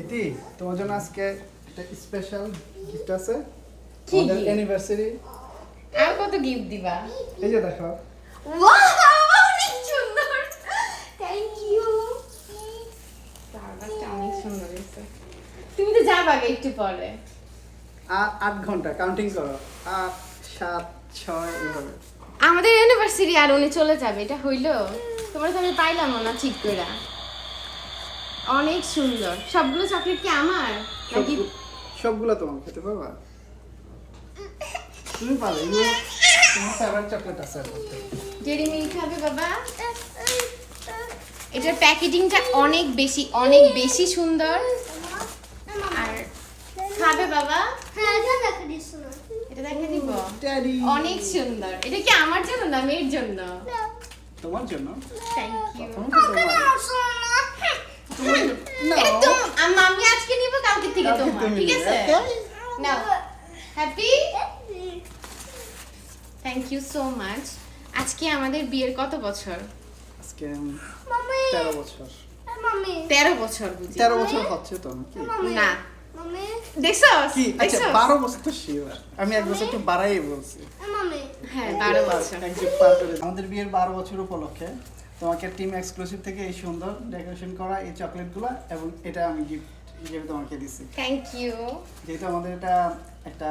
ইতি তোমার জন্য আজকে একটা স্পেশাল গিফট আছে। কি অ্যানিভার্সারি আর কত গিফট দিবা? এই যে দেখো। ওয়াও অনেক সুন্দর। থ্যাংক ইউ তুমি তো যাবা আগে একটু পরে। আট ঘণ্টা কাউন্টিং করো। আট সাত ছয় এভাবে। আমাদের ইউনিভার্সিটি আর উনি চলে যাবে এটা হইল? তোমরা তো আমি পাইলাম না ঠিক করে অনেক সুন্দর। সবগুলো চকলেট কি আমার? নাকি সবগু- সবগুলো তোমার খেতে পারবা তুমি পারো এগুলো তোমার ফেভারিট চকলেট আছে ডেরি মিল্ক খাবে বাবা? এটার প্যাকেজিংটা অনেক বেশি অনেক বেশি সুন্দর। আর খাবে বাবা? এটা দেখে দিব অনেক সুন্দর। এটা কি আমার জন্য না মেয়ের জন্য? তোমার জন্য? থ্যাংক ইউ প্রথমত তোমার তোমার জন্য। No. একদম। আমি আজকে নিব কালকে থেকে তোমার ঠিক আছে? নাও happy thank you so much আজকে আমাদের বিয়ের কত বছর? আজকে তেরো বছর। তেরো বছর বুঝি। তেরো বছর হচ্ছে তো নাকি না। দেখছ কি? আচ্ছা বছর তো শিওর আমি এক বছর একটু বাড়াই বলছি। হ্যাঁ বছর। দিও। আমাদের বিয়ের বারো বছর উপলক্ষে তোমাকে টিম এক্সক্লুসিভ থেকে এই সুন্দর ডেকোরেশন করা এই চকলেটগুলো এবং এটা আমি গিফট হিসেবে তোমাকে দিছি। থ্যাংক ইউ যেহেতু আমাদের এটা একটা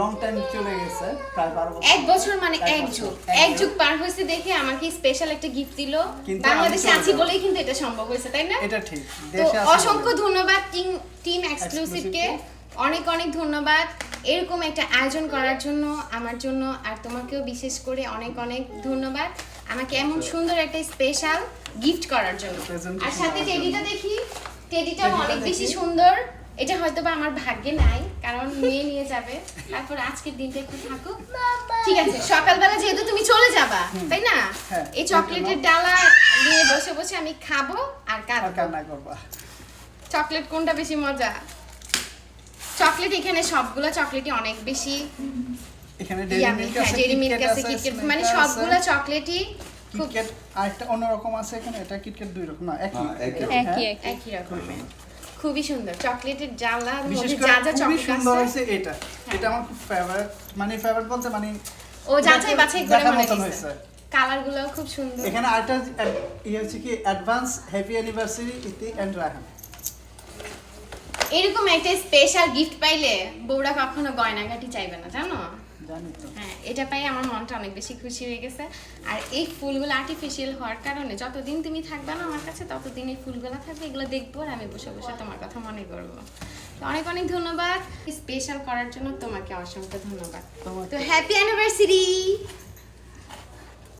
লং টাইম চলে গেছে প্রায় বারো বছর। এক বছর মানে এক যুগ। এক যুগ। পার দেখে আমাকে স্পেশাল একটা গিফট দিল। বাংলাদেশে আছি বলেই কিন্তু এটা সম্ভব হয়েছে তাই না? এটা ঠিক। দেশে অসংখ্য ধন্যবাদ টিম টিম এক্সক্লুসিভকে অনেক অনেক ধন্যবাদ। এরকম একটা আয়োজন করার জন্য আমার জন্য আর তোমাকেও বিশেষ করে অনেক অনেক ধন্যবাদ। আমাকে এমন সুন্দর একটা স্পেশাল গিফট করার জন্য। আর সাথে টেডিটা দেখি। টেডিটা টেডিটা অনেক বেশি সুন্দর। এটা হয়তো বা আমার ভাগ্যে নাই কারণ মেয়ে নিয়ে যাবে। তারপর আজকের দিনটা একটু থাকুক। ঠিক আছে সকালবেলা যেহেতু তুমি চলে যাবা তাই না? হ্যাঁ, এই চকলেটের ডালা নিয়ে বসে বসে আমি খাব আর কান্না করবা। চকলেট কোনটা বেশি মজা? চকলেট এখানে সবগুলো চকলেটই অনেক বেশি। এখানে ডেরি মিল্ক হ্যাঁ আছে ডেরি মিল্ক কিটক্যাট আছে আছে কিটক্যাট মানে সবগুলো চকলেটই কিটক্যাট আরেকটা অন্যরকম আছে এখানে এটা কিটক্যাট দুই রকম না একই। হ্যাঁ, একই হ্যাঁ। একই। রকমের খুবই সুন্দর চকলেটের মধ্যে যা যা চকলেট সুন্দর আছে। হয়েছে এটা। এটা আমার খুব ফেভারিট মানে ফেভারিট বলতে মানে ও যাচাই বাছাই করে মনে হয়েছে। কালারগুলো খুব সুন্দর। এখানে আরেকটা ইয়ে হচ্ছে কি advance happy anniversary Iti and Rahan এরকম একটা স্পেশাল গিফট পাইলে বউরা কখনো গয়নাগাটি চাইবে না জানো? হ্যাঁ এটা পাই আমার মনটা অনেক বেশি খুশি হয়ে গেছে। আর এই ফুলগুলো আর্টিফিশিয়াল হওয়ার কারণে যতদিন তুমি থাকবে না আমার কাছে ততদিন এই ফুলগুলো থাকবে এগুলো দেখব আর আমি বসে বসে তোমার কথা মনে করব। তো অনেক অনেক ধন্যবাদ। স্পেশাল করার জন্য তোমাকে অসংখ্য ধন্যবাদ। তো হ্যাপি অ্যানিভার্সারি